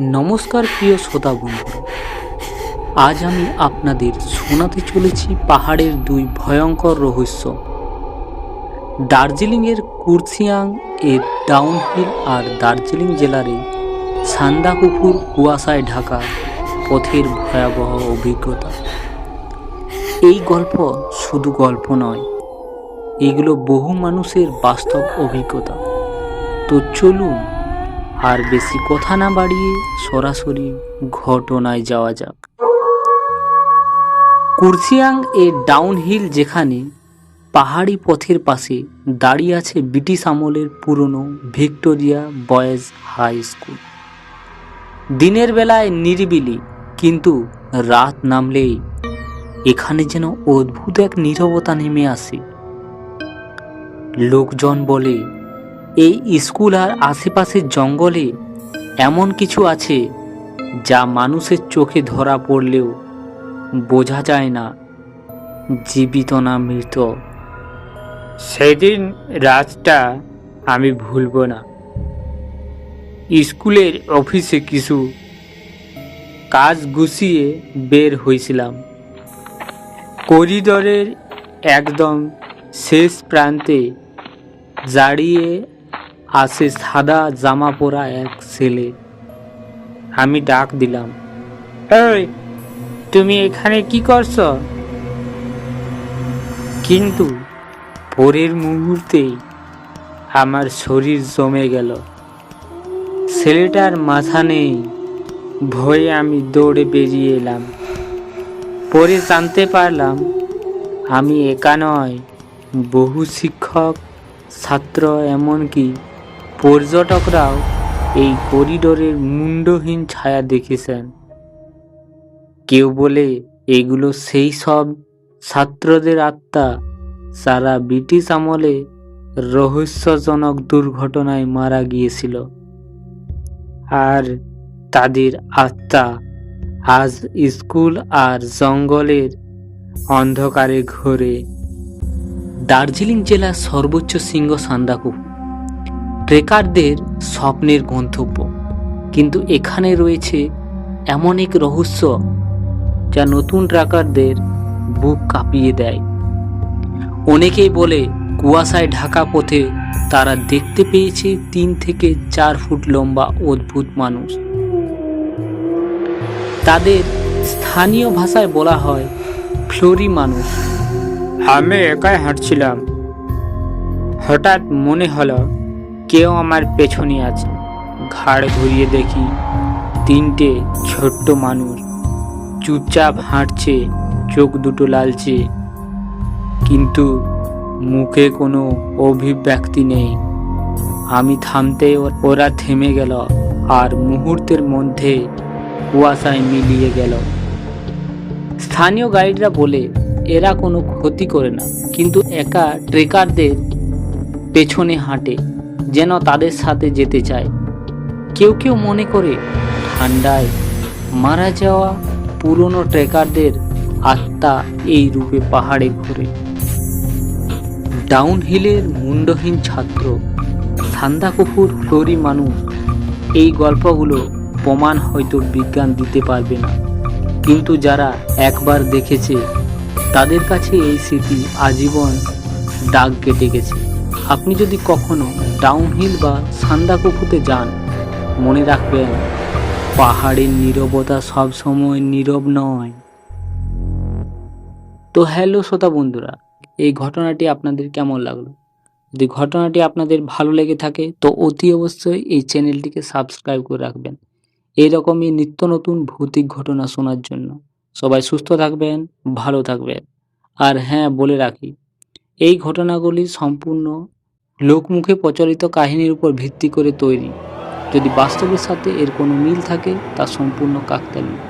নমস্কার প্রিয় শ্রোতা বন্ধু আজ আমি আপনাদের শোনাতে চলেছি পাহাড়ের দুই ভয়ঙ্কর রহস্য। দার্জিলিংয়ের কুর্সিয়াং এর ডাউনহিল আর দার্জিলিং জেলার সান্দাকুফুর কুয়াশায় ঢাকা পথের ভয়াবহ অভিজ্ঞতা। এই গল্প শুধু গল্প নয়, এগুলো বহু মানুষের বাস্তব অভিজ্ঞতা। তো চলুন আর বেশি কথা না বাড়িয়ে সরাসরি ঘটনায় যাওয়া যাক। কুর্সিয়াং এ ডাউনহিল যেখানে পাহাড়ি পথের পাশে দাঁড়িয়ে আছে ব্রিটিশ আমলের পুরনো ভিক্টোরিয়া বয়েজ হাই স্কুল। দিনের বেলায় নিরিবিলি, কিন্তু রাত নামলেই এখানে যেন অদ্ভুত এক নীরবতা নেমে আসে। লোকজন বলে এই স্কুল আর আশেপাশের জঙ্গলে এমন কিছু আছে যা মানুষের চোখে ধরা পড়লেও বোঝা যায় না। জীবিত না মৃত। সেদিন রাতটা আমি ভুলব না। স্কুলের অফিসে কিছু কাজ গুছিয়ে বের হয়েছিলাম। করিডরের একদম শেষ প্রান্তে দাঁড়িয়ে আসে সাদা জামা পরা এক ছেলে। আমি ডাক দিলাম তুমি এখানে কি করছ? কিন্তু পরের মুহূর্তেই আমার শরীর জমে গেল। ছেলেটার মাথা নেই, ভয়ে আমি দৌড়ে বেরিয়ে এলাম। পরে জানতে পারলাম, আমি একা নয়, বহু শিক্ষক, ছাত্র এমনকি পর্যটকরাও এই করিডোরের মুন্ডহীন ছায়া দেখেছেন। কেউ বলে এগুলো সেই সব ছাত্রদের আত্মা, যারা ব্রিটিশ আমলে রহস্যজনক দুর্ঘটনায় মারা গিয়েছিল। আর তাদের আত্মা আজ স্কুল আর জঙ্গলের অন্ধকারে ঘোরে। দার্জিলিং জেলার সর্বোচ্চ শৃঙ্গ সান্দাকু ট্রেকারদের স্বপ্নের গন্তব্য। কিন্তু এখানে রয়েছে এমন এক রহস্য যা নতুন ট্রেকারদের বুক কাঁপিয়ে দেয়। অনেকেই বলে, কুয়াশায় ঢাকা পথে তারা দেখতে পেয়েছে তিন থেকে চার ফুট লম্বা অদ্ভুত মানুষ। তাদের স্থানীয় ভাষায় বলা হয়, ফ্লোরি মানুষ। আমি একাই হাঁটছিলাম। হঠাৎ মনে হলো কেউ আমার পেছনে আছে। ঘাড় ঘুরিয়ে দেখি তিনটে ছোট্ট মানুষ। চুপচাপ হাঁটছে, চোখ দুটো লালচে। কিন্তু মুখে কোনো অভিব্যক্তি নেই। আমি থামতে ওরা থেমে গেল আর মুহূর্তের মধ্যে কুয়াশায় মিলিয়ে গেল। স্থানীয় গাইডরা বলে, এরা কোনো ক্ষতি করে না, কিন্তু একা ট্রেকারদের পেছনে হাঁটে। যেন তাদের সাথে যেতে চায়। কেউ কেউ মনে করে, ঠান্ডায় মারা যাওয়া পুরনো ট্রেকারদের আত্মা এই রূপে পাহাড়ে ঘুরে। ডাউনহিলের মুন্ডহীন ছাত্র, সান্দাকুফুর ফ্লোরি মানুষ, এই গল্পগুলো প্রমাণ হয়তো বিজ্ঞান দিতে পারবে না। কিন্তু যারা একবার দেখেছে, তাদের কাছে এই স্মৃতি আজীবন দাগ কেটে গেছে। আপনি যদি কখনো ডাউনহিল বা সান্দাকুফুতে যান, মনে রাখবেন, পাহাড়ের নীরবতা সবসময় নীরব নয়। তো হ্যালো শ্রোতা বন্ধুরা, এই ঘটনাটি আপনাদের কেমন লাগল? যদি ঘটনাটি আপনাদের ভালো লেগে থাকে, তো অতি অবশ্যই এই চ্যানেলটিকে সাবস্ক্রাইব করে রাখবেন। এইরকমই নিত্য নতুন ভৌতিক ঘটনা শোনার জন্য। সবাই সুস্থ থাকবেন, ভালো থাকবেন। আর হ্যাঁ বলে রাখি, এই ঘটনাগুলি সম্পূর্ণ লোকমুখে প্রচলিত কাহিনীর উপর ভিত্তি করে তৈরি। যদি বাস্তবের সাথে এর কোনো মিল থাকে, তা সম্পূর্ণ কাকতালীয়।